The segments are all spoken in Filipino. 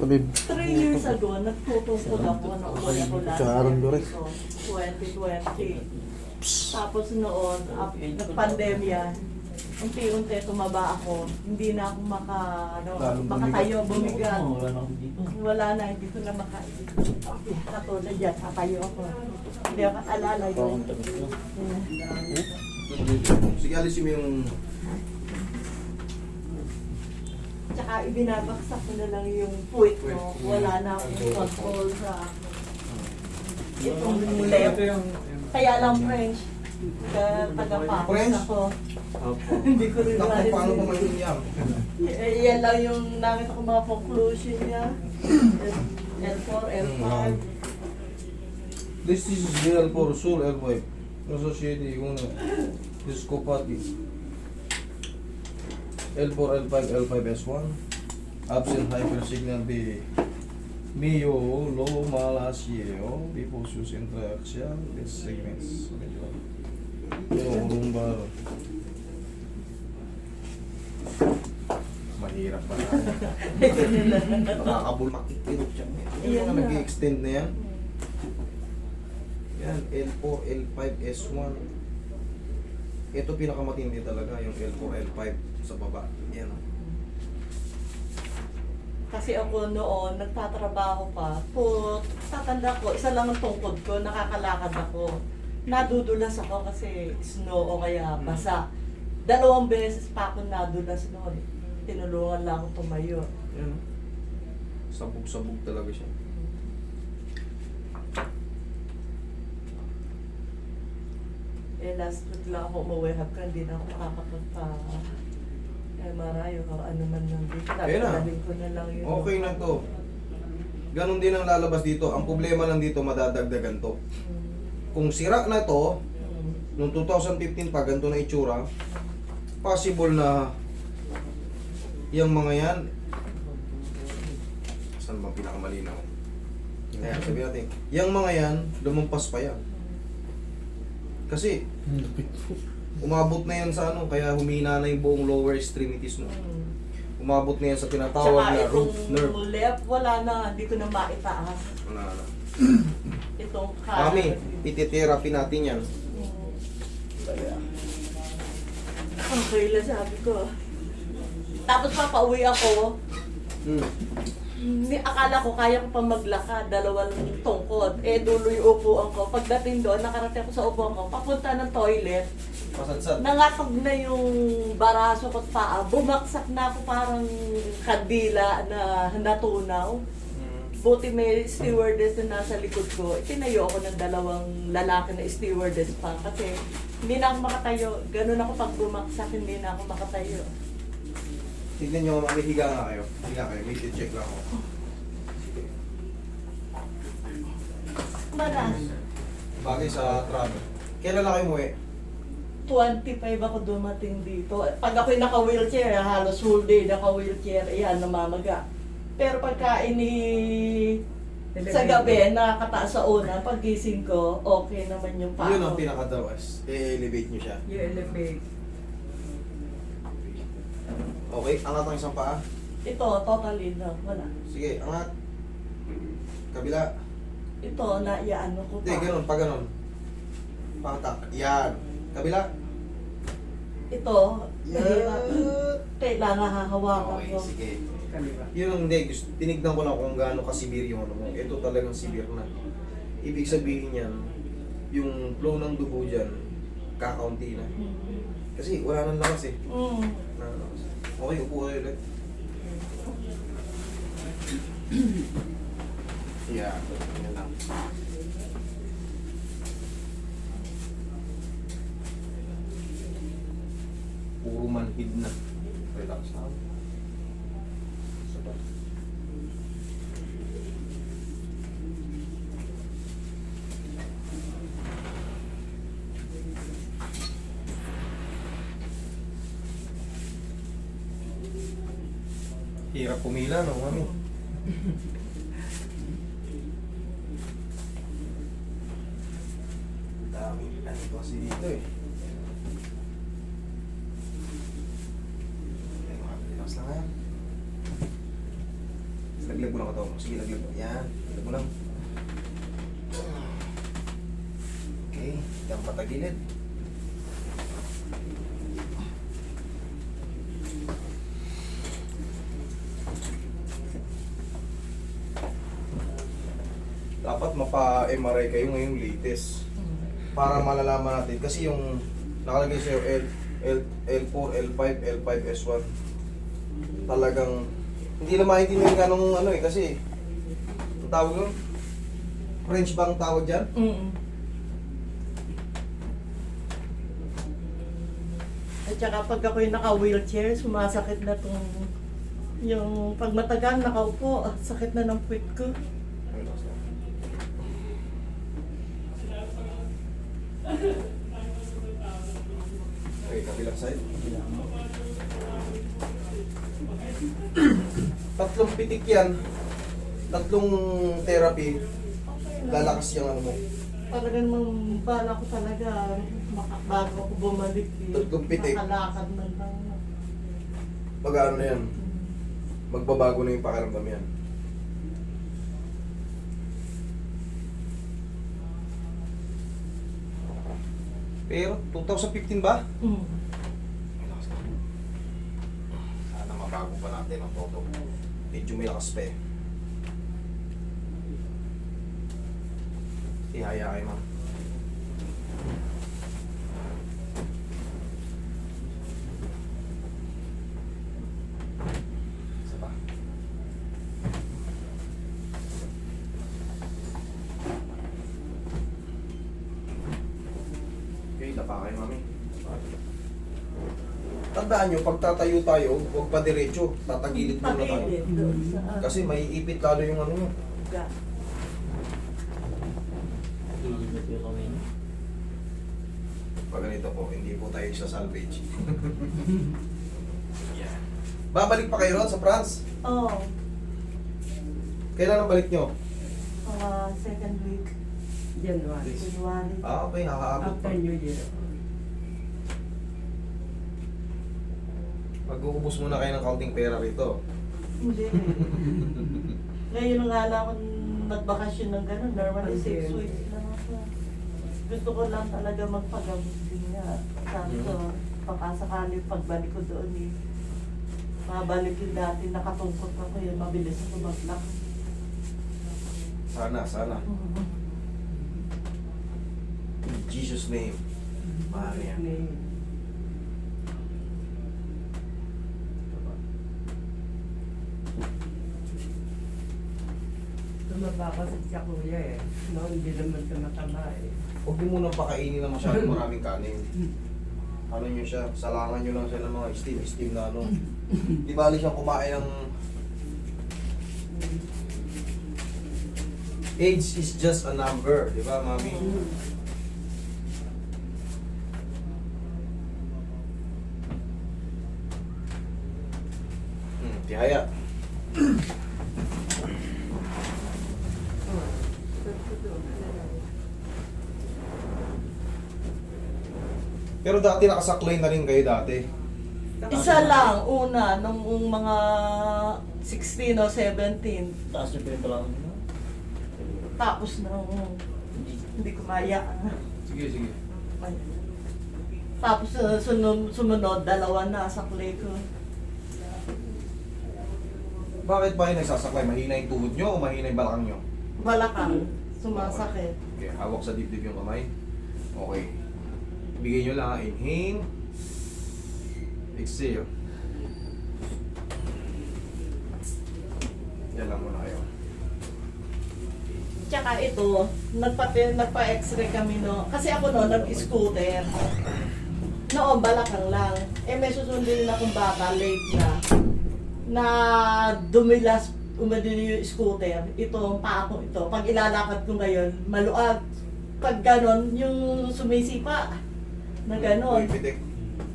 Palib. Three years ago, nagtutungkol ako na umuwi ako last Kaaron year ko rin. dito, 2020. Tapos noon, nagpandemya, unti-unti tumaba ako. Hindi na ako maka, ano, makatayo, bumigat. Wala na hindi ko na maka... Katulad dyan, katayo ako. Hindi ako alala yun. Sige, alisin mo yung... Tsaka ibinabaksak ko na lang yung puwit ko. Wala na akong control sa itong left. Kaya lang French. Kaya taga-Paris French? ako. Hindi ko rin Naku, alam. paano pa maintindihan? Y- yan lang yung nakita ko mga conclusion niya. L4, L5. This is real for soul L5. Associated yung discopathy. L4, L5, L5, S1. Absent hypersignal B. Mio, low, malasio, diffusus intraxial, this segments. Medyo. Yung lumbar. Mahirap pa na. Nakakabul, makikirot siya. Yung Yan mga na. nag-extend na yan. Yan, L4, L5, S1. Ito pinakamatindi talaga, yung L4, L5 sa baba. Yan. Kasi ako noon, nagtatrabaho pa. Put, tatanda ko, isa lang ang tungkod ko, nakakalakad ako. Nadudulas ako kasi snow o kaya basa. Dalawang beses pa ako nadulas noon. Tinulungan lang ako tumayo. Yan. Sabog-sabog talaga siya. Eh, last week lang ako umuwi hapon, hindi na ako makakapagpa MRI o ano man lang dito. Ayun na. Dadalhin ko na lang yun. Okay na to. Ganon din ang lalabas dito. Ang problema lang dito, madadagdagan to. Mm. Kung sira na to, Mm. noong 2015 pa, ganito na itsura, possible na yung mga yan, saan ba pinakamalinaw? Ayan, sabi natin, yung mga yan, lumampas pa yan. Kasi, umabot na yan sa ano, kaya humina na yung buong lower extremities mo. Mm. Umabot na yan sa tinatawag na root nerve. left, wala na, hindi ko na maitaas. Wala na. Itong Kami, ititherapy natin yan. Mm. Kaya, Okay lang sabi ko. Tapos papauwi ako, hmm. ni akala ko kaya ko pa maglakad, dalawang tungkod. Eh, dulo yung upuan ko. Pagdating doon, nakarating ako sa upuan ko, papunta ng toilet, Pasadsad. nangatog na yung baraso ko at paa. Bumaksak na ako parang kandila na natunaw. Hmm. Buti may stewardess na nasa likod ko. Itinayo ako ng dalawang lalaki na stewardess pa. Kasi hindi na ako makatayo. Ganun ako pag bumaksak, hindi na ako makatayo. Tignan nyo, may higa nga kayo. Higa kayo, may check lang ako. Maras. Bagay sa travel. Kailan na kayo umuwi? 25 ako dumating dito. Pag ako'y naka-wheelchair, halos whole day naka-wheelchair, yan, namamaga. Pero pagka ini sa gabi, nakakataas sa una, paggising ko, okay naman yung paa Yun ang ko. pinaka-dawas. I-elevate nyo siya. Yung elevate. Okay, angat ang isang paa. Ito, totally na, wala. Sige, angat. Kabila. Ito, naiyaano ko Hindi, ganun, pa ganun. Patak. Yan. Kabila. Ito, mahirap. Yan. Kailangan hahawakan Okay, ko. sige. Yun ang hindi, gusto, tinignan ko lang kung gaano ka-severe yung ano mo. Ito talagang severe na. Ibig sabihin yan, yung flow ng dugo dyan, kakaunti na. Kasi wala nang lakas eh. Mm. Wala nang lakas. Okay, upo kayo ulit. Yeah, yan lang. Puro manhid na. Relax lang. Sabat. Hirap pumila, no, mami? Dami. Ano kasi dito eh. Relax lang. Saglit laglag mo lang ito. Sige, laglag mo. Yan, laglag mo lang. Okay, yan patagilid. Dapat mapa-MRI kayo ngayong latest para malalaman natin kasi yung nakalagay sa'yo L, L, L4, L5, L5, S1 talagang hindi na maintindihan ka nung ano eh kasi ang tawag nun French bang tawag dyan? Mm. At saka pag ako'y naka-wheelchair, sumasakit na tong yung pag matagal nakaupo, ah, sakit na ng puwit ko. Okay, kabilang side. Tatlong pitik yan. Tatlong therapy. Lalakas yung ano mo. Talagang nung bala ko talaga, maka- bago ako bumalik eh. Tatlong pitik. Makalakad man lang. Mag-ano na yan. Magbabago na yung pakiramdam yan. Pero 2015 ba? Mm. Sana mabago pa natin ang toto. Medyo may lakas pa eh. Ihaya kay ma'am. Okay, tapa kayo mami. Tandaan nyo, pag tatayo tayo, huwag pa diretso. Tatagilid muna tayo. Sa Kasi may ipit lalo yung ano nyo. ga. Pag ganito po, hindi po tayo sa salvage. yeah. Babalik pa kayo ron sa France? Oh, Kailan ang balik nyo? uh, second week, January. January. Ah, okay, nakakaabot pa. After New Year. Mag-uubos muna kayo ng kaunting pera rito. Hindi. Ngayon nga lang ako nagbakasyon ng gano'n. Normally six weeks lang ako. Gusto ko lang talaga magpagamot din nga. Sabi ko, baka sakali pagbalik ko doon eh. Mabalik yung dati, nakatungkot ako yun, mabilis ako maglakad. Sana, sana. In Jesus' name. Maaari yan. Name. Tumaba kasi siya kuya eh. No, hindi naman siya mataba eh. Huwag mo munang pakainin ng masyadong maraming kanin. Ano nyo siya, salangan nyo lang siya ng mga steam-steam na ano. Di bali siyang kumain ng... Age is just a number, di ba, mami? Hmm, tihaya. Pero dati nakasaklay na rin kayo dati. Isa lang, una, nung mga 16 o 17. Taas niyo pa yung talang mo. Tapos nung hindi ko maya. Sige, sige. Tapos uh, sunod, sumunod, dalawa na sa clay ko. Bakit ba yung nagsasaklay? Mahina yung tuhod nyo o mahina yung balakang nyo? Balakang, sumasakit. Okay, hawak sa dibdib yung kamay. Okay. Bigay nyo lang, inhale. Exhale. Yan lang muna kayo. Tsaka ito, nagpa, nagpa-x-ray kami no. Kasi ako no, nag-scooter. Noon, balakang lang. Eh, may susundin na akong bata, late na. Na dumilas, umadili yung scooter. Ito, paa ko ito. Pag ilalakad ko ngayon, maluag. Pag ganon, yung sumisipa. Na ganon. Uy, pitik.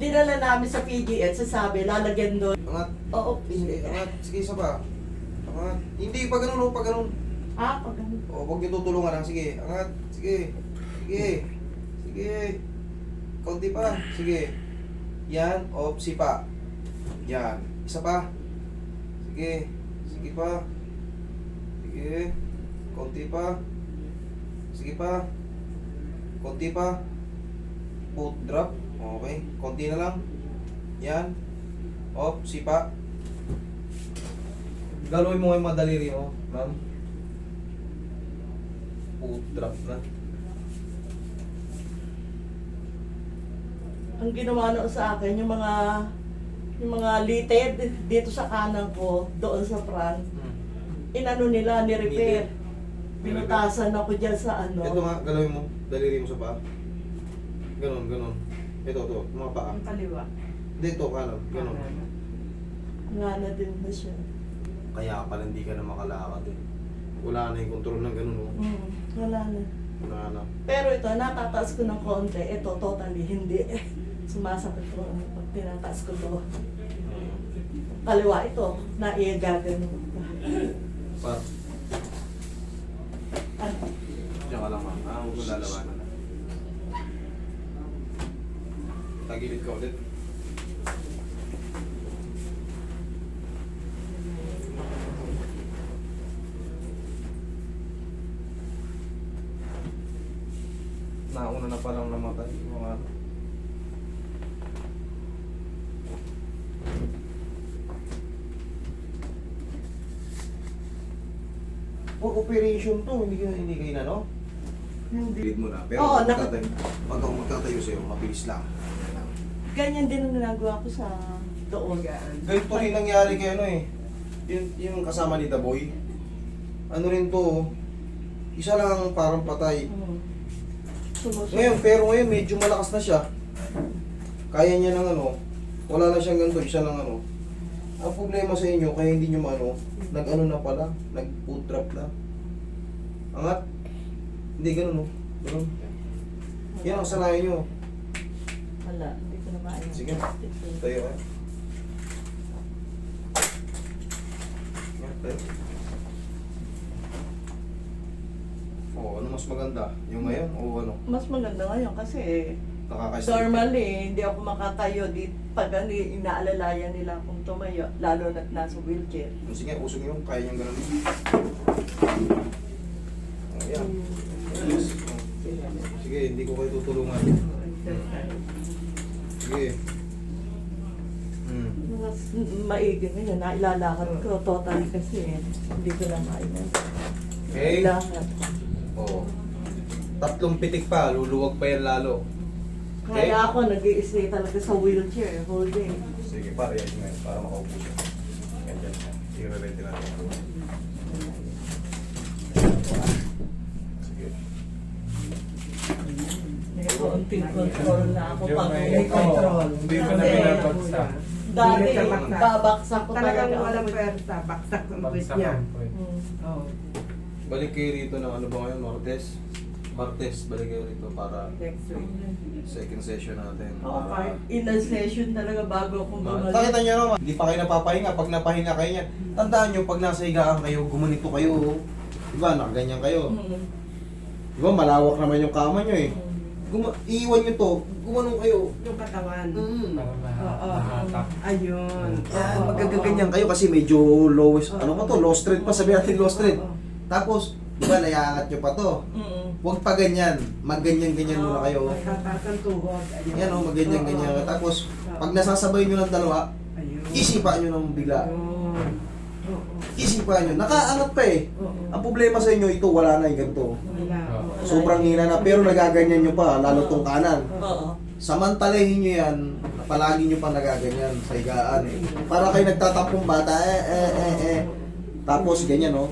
Dinala namin sa PGH, sasabi, lalagyan doon. Angat. Oo, Sige, angat. Sige, isa pa. Angat. Hindi, pag ganun, oh, pag ganun. Ah, pag ganon. O, huwag niyo tutulungan lang. Sige, angat. Sige. Sige. Sige. Kaunti pa. Sige. Yan. O, sipa. Yan. Isa pa. Sige. Sige pa. Sige. Konti pa. Sige pa. Konti pa. Foot drop. Okay. Konti na lang. Yan. Op, sipa. Galawin mo yung madaliri mo, ma'am. Foot drop na. Ang ginawa noon sa akin, yung mga yung mga litid dito sa kanan ko, doon sa front, inano nila, ni-repair. Pinutasan ako dyan sa ano. Ito nga, galawin mo. Daliri mo sa paa. Ganon, ganon. Ito, ito. Mga paa. Ang kaliwa. Dito, kanan. Ganon. Nga na din na siya. Kaya pala hindi ka na makalakad eh. Wala na yung control ng ganun. Oh. Hmm, wala na. Wala na. Pero ito, natataas ko ng konti. Ito, totally hindi. Sumasakit ko pag tinataas ko to. Kaliwa ito, naiagagan mo pa. Pa, Ano? diyan ka lang ma'am. Ah, huwag mo lalawanan na. Tagilid ka ulit. Nauna na palang namatay. Yung ano. For operation to, hindi kayo, hindi kayo na, no? Hindi. Lead mo na. Pero Oo, pag nak- magtatayo, pag magtatayo sa'yo, mabilis lang. Ganyan din ang ginagawa ko sa doon. Ganito rin nangyari kay ano eh. Yung, yung kasama ni The Boy. Ano rin to, isa lang ang parang patay. Hmm. Sumusunod. Ngayon, pero ngayon medyo malakas na siya. Kaya niya ng ano, wala na siyang ganito, isa lang ano. Ang problema sa inyo, kaya hindi nyo maano, nag-ano na pala, nag-foot drop na. Angat. Hindi ganun, no? Ganun. Yan ang kasalanan nyo. Wala, na maayos. Sige. Tayo kayo. Yan, tayo. Oo, ano mas maganda? Yung ngayon o ano? Mas maganda ngayon kasi Nakaka-sleep. normally hindi ako makatayo di pag ano, inaalalayan nila akong tumayo lalo na't nasa wheelchair. Sige, usog yung kaya niyang ganun. Oh, yan. Yes. Sige, hindi ko kayo tutulungan. Sige. Hmm. Mas maigi ngayon, nailalakad ko totally kasi hindi ko na maayos. Okay. Lakad. Oo. Tatlong pitik pa, luluwag pa yan lalo. Kaya ako nag stay talaga sa wheelchair whole day. Sige, para yan ngayon, para makaupo siya. Yan, yan. I-revente natin. Sige. May konting control na ako pag may- control. Hindi mo na binabagsak. Dati, babaksak ko Talagang talaga. walang ako. pwersa. Baksak ang puwit niya. Hmm. Oo. Balik kayo rito ng ano ba ngayon, Martes? Martes, balik kayo rito para Next week. second session natin. Oo, Para- kahit in a session talaga bago Ah, bumalik. Nakita nyo naman, hindi pa kayo napapahinga. Pag napahinga kayo niyan, tandaan nyo, pag nasa higaan kayo, gumanito kayo. Diba, nakaganyan kayo. Diba, malawak naman yung kama nyo eh. Guma iiwan nyo to, gumanong kayo. Yung katawan. Mm. Oo. mahatak. Ayun. Yan, Oo, magagaganyan oo. kayo kasi medyo lowest, ano pa to, Oo. low strength pa, sabi natin low strength. Oo. Tapos, di ba, naiangat nyo pa to. Mm. Huwag pa ganyan, magganyan-ganyan muna kayo. Magtataas ang tuhod. Ayun. Yan o, magganyan-ganyan. Oo. Tapos, Oo. pag nasasabay nyo ng dalawa, Ayun. isipan nyo ng bigla. Ayun. Oo. Isipan nyo, nakaangat pa eh. Ang problema sa inyo, ito wala na yung ganito. Wala. Oo. Sobrang hina na, pero nagaganyan nyo pa, lalo tong kanan. Oo. Samantalahin nyo yan, palagi nyo pa nagaganyan sa higaan. Para kayo nagtatampong bata, eh, eh, eh, eh. Tapos, ganyan, no?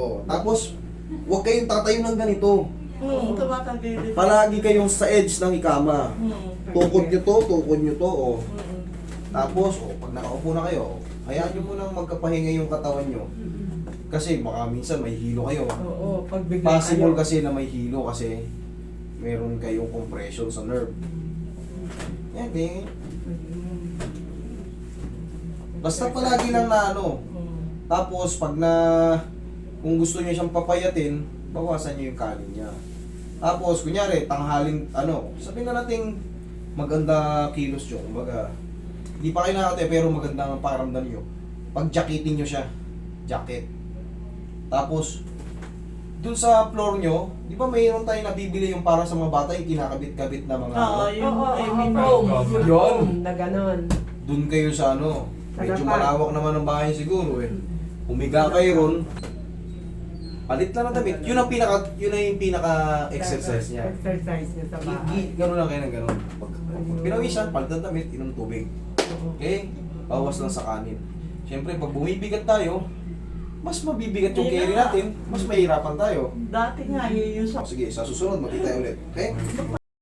Oh, tapos, huwag kayong tatayo ng ganito. Hmm, tumatagilid. Palagi kayong sa edge ng ikama. Hmm. Tukod nyo to, tukod nyo to, oh. Tapos, oh, nakaupo na kayo, hayaan nyo munang magkapahinga yung katawan nyo. Kasi baka minsan may hilo kayo. Oo, pag bigla Possible kayo. kasi na may hilo kasi meron kayong compression sa nerve. Yan, di. Basta palagi lang na ano. Tapos pag na kung gusto niyo siyang papayatin, bawasan niyo yung kanin niya. Tapos kunyari tanghaling ano, sabihin na nating maganda kilos niyo, kumbaga hindi pa kayo nakate pero maganda ang pakiramdam niyo. pag jacketin nyo siya. Jacket. Tapos, dun sa floor nyo, di ba mayroon tayong nabibili yung para sa mga bata, yung kinakabit-kabit na mga Oo, ano? yung Oo, mean, oo, foam. yung Yun. Na ganon. Dun kayo sa ano, medyo dapat. malawak naman ang bahay siguro eh. Humiga kayo ron, palit lang ng damit. Yun ang pinaka, yun ang yung pinaka exercise niya. Exercise niya sa bahay. Gi- Ganun lang kayo ng ganun. Pag, pag pinawisan, palit ng damit, inom tubig. Okay? Bawas lang sa kanin. Siyempre, pag bumibigat tayo, mas mabibigat yung Yun carry na. natin, mas mahirapan tayo. Dati nga, yun yung sa Sige, sa susunod, magkita ulit. Okay?